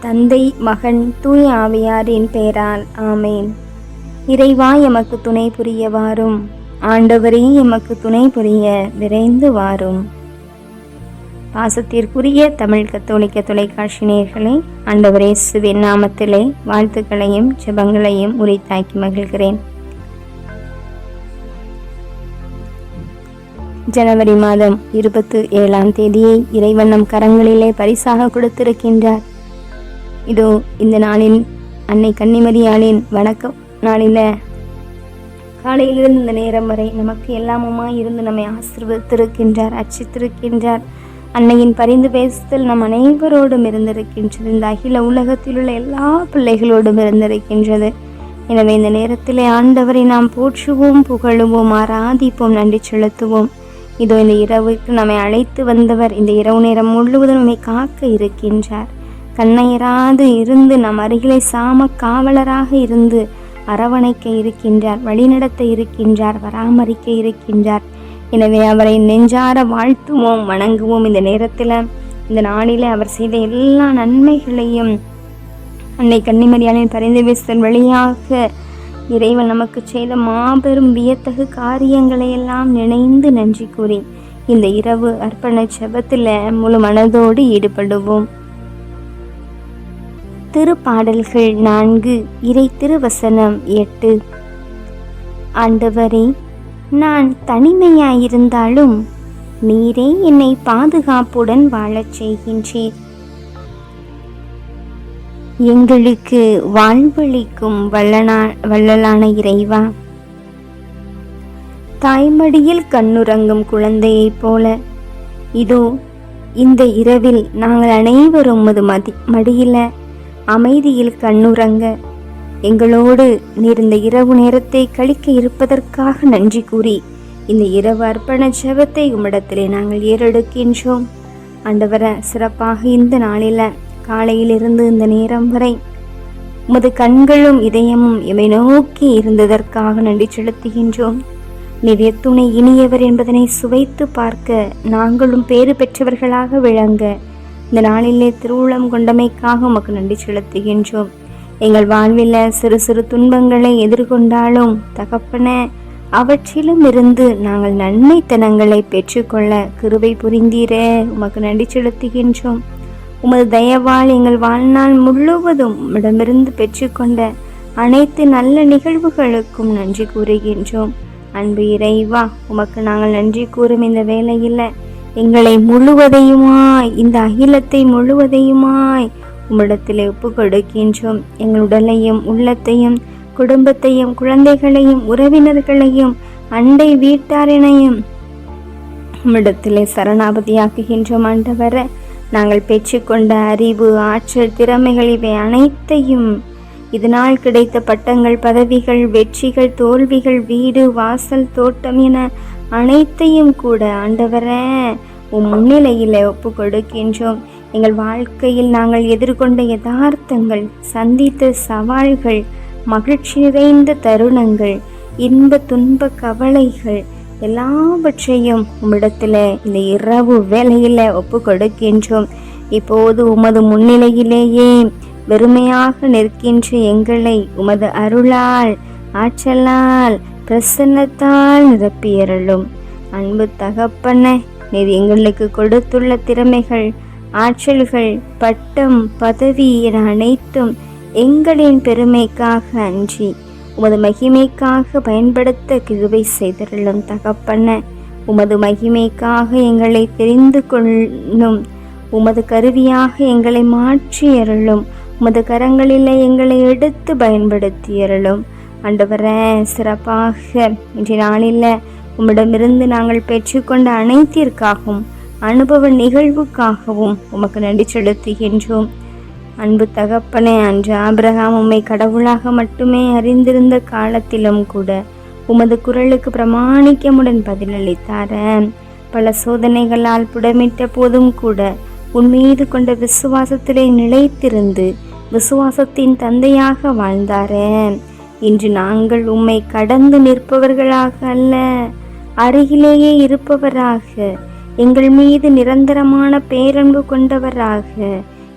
தந்தை மகன் தூய ஆவியாரின் பெயரால் ஆமேன். இறைவா எமக்கு துணை புரிய வாரும். ஆண்டவரே எமக்கு துணை புரிய விரைந்து வாரும். பாசத்திற்குரிய தமிழ் கத்தோலிக்க தொலைக்காட்சி நேர்களை ஆண்டவரே சுவின் நாமத்திலே வாழ்த்துக்களையும் ஜபங்களையும் உரித்தாக்கி மகிழ்கிறேன். ஜனவரி மாதம் இருபத்து ஏழாம் தேதியை இறைவன் நம் கரங்களிலே பரிசாக கொடுத்திருக்கின்றார். இதோ இந்த நாளின் அன்னை கன்னிமரியாளின் வணக்கம். நாளில் காலையிலிருந்து இந்த நேரம் வரை நமக்கு எல்லாமுமாய் இருந்து நம்மை ஆசிர்வதித்திருக்கின்றார் அச்சித்திருக்கின்றார் அன்னையின் பரிந்து பேசுதல் நம் அனைவரோடும் இருந்திருக்கின்றது. இந்த அகில உலகத்தில் உள்ள எல்லா பிள்ளைகளோடும் இருந்திருக்கின்றது. எனவே இந்த நேரத்திலே ஆண்டவரை நாம் போற்றுவோம் புகழுவோம் ஆராதிப்போம் நன்றி செலுத்துவோம். இதோ இந்த இரவுக்கு நம்மை அழைத்து வந்தவர் இந்த இரவு நேரம் முழுவதும் நம்மை காக்க இருக்கின்றார். கண்ணையராது இருந்து நம் அருகிலே சாம காவலராக இருந்து அரவணைக்க இருக்கின்றார் வழிநடத்த இருக்கின்றார் பராமரிக்க இருக்கின்றார். எனவே அவரை நெஞ்சார வாழ்த்துவோம் வணங்குவோம். இந்த நேரத்தில் இந்த நாளில் அவர் செய்த எல்லா நன்மைகளையும் அன்னை கன்னிமரியாளின் பரிந்து பேசுதல் வழியாக இறைவன் நமக்கு செய்த மாபெரும் வியத்தகு காரியங்களை எல்லாம் நினைந்து நன்றி கூறி இந்த இரவு அர்ப்பண செபத்தில் முழு மனதோடு ஈடுபடுவோம். திருப்பாடல்கள் நான்கு இறை திருவசனம் எட்டு. ஆண்டவரே நான் தனிமையாயிருந்தாலும் நீரே என்னை பாதுகாப்புடன் வாழச் செய்கின்றீர். எங்களுக்கு வாழ்வளிக்கும் வல்லனா வள்ளலான இறைவா தாய்மடியில் கண்ணுறங்கும் குழந்தையைப் போல இதோ இந்த இரவில் நாங்கள் அனைவரும் உமது மதி மடியில அமைதியில் கண்ணுறங்க. எங்களோடு நீர் இந்த இரவு நேரத்தை கழிக்க இருப்பதற்காக நன்றி கூறி இந்த இரவு அர்ப்பண ஜெபத்தை உம்மிடத்திலே நாங்கள் ஏறெடுக்கின்றோம். ஆண்டவரை சிறப்பாக இந்த நாளில் காலையிலிருந்து இந்த நேரம் வரை உமது கண்களும் இதயமும் எமை நோக்கி இருந்ததற்காக நன்றி செலுத்துகின்றோம். நீர் எத்துணை இனியவர் என்பதனை சுவைத்து பார்க்க நாங்களும் பேறு பெற்றவர்களாக விளங்க இந்த நாளிலே திருவுளம் கொண்டமைக்காக உமக்கு நன்றி செலுத்துகின்றோம். எங்கள் வாழ்வில் சிறு சிறு துன்பங்களை எதிர்கொண்டாலும் தகப்பன அவற்றிலும் இருந்து நாங்கள் நன்மைத்தனங்களை பெற்றுக்கொள்ள கிருவை புரிந்தீரே உமக்கு நன்றி செலுத்துகின்றோம். உமது தயவால் எங்கள் வாழ்நாள் முழுவதும் உம்மிடமிருந்து பெற்றுக்கொண்ட அனைத்து நல்ல நிகழ்வுகளுக்கும் நன்றி கூறுகின்றோம். அன்பு இறைவா உமக்கு நாங்கள் நன்றி கூறும் இந்த வேலையில் எங்களை முழுவதையுமாய் இந்த அகிலத்தை முழுவதையுமாய் உம்மிடத்திலே ஒப்பு கொடுக்கின்றோம் எங்கள் உடலையும் உள்ளத்தையும் குடும்பத்தையும் குழந்தைகளையும் உறவினர்களையும் அண்டை வீட்டாரினையும் உம்மிடத்திலே சரணாபதியாக்குகின்றோம். ஆண்டவர நாங்கள் பெற்றுக்கொண்ட அறிவு ஆற்றல் திறமைகள் இவை அனைத்தையும் இதனால் கிடைத்த பட்டங்கள் பதவிகள் வெற்றிகள் தோல்விகள் வீடு வாசல் தோட்டம் என அனைத்தையும் கூட ஆண்டவரே உம் முன்னிலையில் ஒப்பு கொடுக்கின்றோம் எங்கள் வாழ்க்கையில் நாங்கள் எதிர்கொண்ட யதார்த்தங்கள் சந்தித்த சவால்கள் மகிழ்ச்சி நிறைந்த தருணங்கள் இன்ப துன்ப கவலைகள் எல்லாவற்றையும் உம்மிடத்தில் இந்த இரவு வேலையில் ஒப்பு கொடுக்கின்றோம் இப்போது உமது முன்னிலையிலேயே வெறுமையாக நிற்கின்ற எங்களை உமது அருளால் ஆற்றலால் பிரசன்னத்தால் நிரப்பியறலும் அன்பு தகப்பன நீர் எங்களுக்கு கொடுத்துள்ள திறமைகள் ஆற்றல்கள் பட்டம் பதவி என அனைத்தும் எங்களின் பெருமைக்காக அன்றி உமது மகிமைக்காக பயன்படுத்த கிருபை செய்தருளும் தகப்பன. உமது மகிமைக்காக எங்களை தெரிந்து கொள்ளும் உமது கருவியாக எங்களை மாற்றி அருளும் உமது கரங்களில் எங்களை எடுத்து பயன்படுத்தி அருளும் ஆண்டவரே சிறப்பாக. இன்றைய நாளில் உம்மிடமிருந்து நாங்கள் பெற்றுக்கொண்ட அனைத்திற்காகவும் அனுபவ நிகழ்வுக்காகவும் உமக்கு நன்றி செலுத்துகின்றோம். அன்பு தகப்பனே அன்று ஆபிரகாம் உம்மை கடவுளாக மட்டுமே அறிந்திருந்த காலத்திலும் கூட உமது குரலுக்கு பிரமாணிக்கமுடன் பதிலளித்தார. பல சோதனைகளால் புடமிட்ட போதும் கூட உன் மீது கொண்ட விசுவாசத்திலே நிலைத்திருந்து விசுவாசத்தின் தந்தையாக வாழ்ந்தாரே. இன்று நாங்கள் உம்மை கடந்து நிற்பவர்களாக அல்ல அருகிலேயே இருப்பவராக. எங்கள் மீது நிரந்தரமான பேரன்பு கொண்டவராக.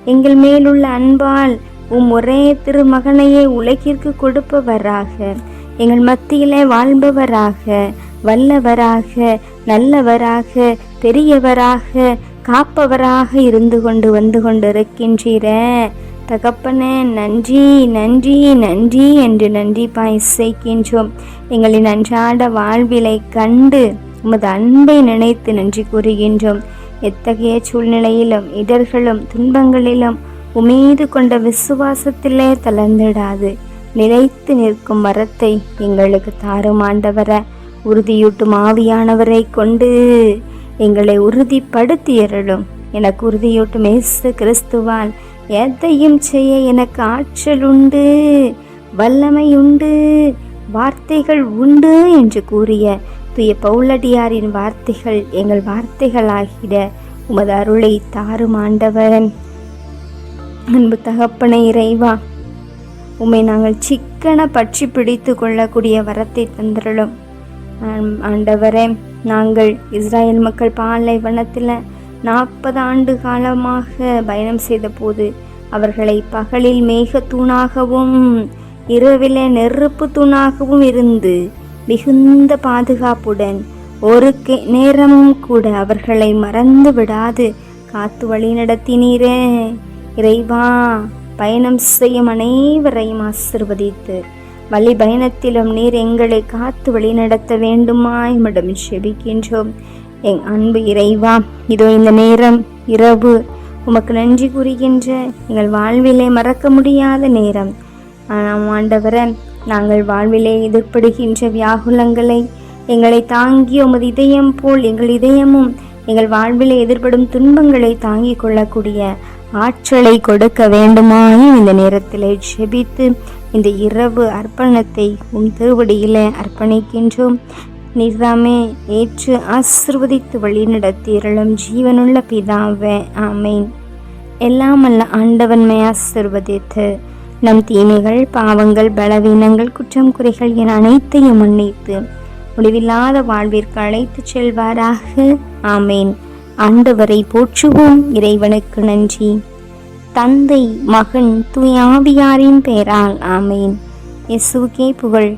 எங்கள் மேலுள்ள அன்பால் உம் ஒரே திருமகனையே உலகிற்கு கொடுப்பவராக. எங்கள் மத்தியிலே வாழ்பவராக வல்லவராக நல்லவராக பெரியவராக காப்பவராக இருந்து கொண்டு வந்து கொண்டிருக்கின்றீரே. தகப்பனே நன்றி நன்றி நன்றி என்று நன்றி பாய்சைக்கின்றோம் எங்களின் அன்றாட வாழ்விலை கண்டு உமது அன்பை நினைத்து நன்றி கூறுகின்றோம். எத்தகைய சூழ்நிலையிலும் இடர்களும் துன்பங்களிலும் உமீது கொண்ட விசுவாசத்திலே தளர்ந்திடாது. நிலைத்து நிற்கும் மரத்தை எங்களுக்கு தாருமாண்டவர உறுதியூட்டும் ஆவியானவரை கொண்டு எங்களை உறுதிப்படுத்தியருளும். எனக்கு உறுதியூட்டும் இயேசு கிறிஸ்துவால் எதையும் செய்ய எனக்கு ஆற்றல் உண்டு வல்லமை உண்டு வார்த்தைகள் உண்டு என்று கூறிய துய பவுலடியாரின் வார்த்தைகள் எங்கள் வார்த்தைகளாகிட உமது அருளை தாரும் ஆண்டவன். அன்பு தகப்பனை இறைவா உம்மை நாங்கள் சிக்கன பற்றி பிடித்து கொள்ளக்கூடிய வரத்தை தந்திரலும் ஆண்டவரே நாங்கள் இஸ்ராயல் மக்கள் பாலை வனத்தில் நாற்பது ஆண்டு காலமாக பயணம் செய்தபோது அவர்களை பகலில் மேக தூணாகவும் இரவிலே நெருப்பு தூணாகவும் இருந்து மிகுந்த பாதுகாப்புடன் ஒரு நேரமும் கூட அவர்களை மறந்து விடாது காத்து வழி நடத்தினீரே. இறைவா பயணம் செய்யும் அனைவரையும் ஆசிர்வதித்து வழி பயணத்திலும் நீர் எங்களை காத்து வழி நடத்த வேண்டுமாய் மடம் செபிக்கின்றோம். என் அன்பு இறைவா இதோ இந்த நேரம் இரவு. உமக்கு நன்றி கூறுகின்ற எங்கள் வாழ்விலே மறக்க முடியாத நேரம். ஆண்டவரன் நாங்கள் வாழ்விலே எதிர்ப்படுகின்ற வியாகுலங்களை எங்களை தாங்கி உமது இதயம் போல் எங்கள் இதயமும் எங்கள் வாழ்விலே எதிர்படும் துன்பங்களை தாங்கிக் கொள்ளக்கூடிய ஆற்றலை கொடுக்க வேண்டுமாய் இந்த நேரத்தில் ஜெபித்து இந்த இரவு அர்ப்பணத்தை உன் திருவடியில் அர்ப்பணிக்கின்றோம். நிறாமே ஏற்று ஆசிர்வதித்து வழிநடத்தியருளும் ஜீவனுள்ள பிதாவே ஆமேன். எல்லாம் அல்ல ஆண்டவன்மை ஆசிர்வதித்து. நம் தீமைகள் பாவங்கள் பலவீனங்கள் குற்றம் குறைகள் என அனைத்தையும் மன்னித்து முடிவில்லாத வாழ்விற்கு அழைத்துச் செல்வாராக ஆமேன். ஆண்டவரை போற்றுவோம் இறைவனுக்கு நன்றி. தந்தை மகன் துயாவியாரின் பெயரால் ஆமேன். இயேசுவுக்கே புகழ்.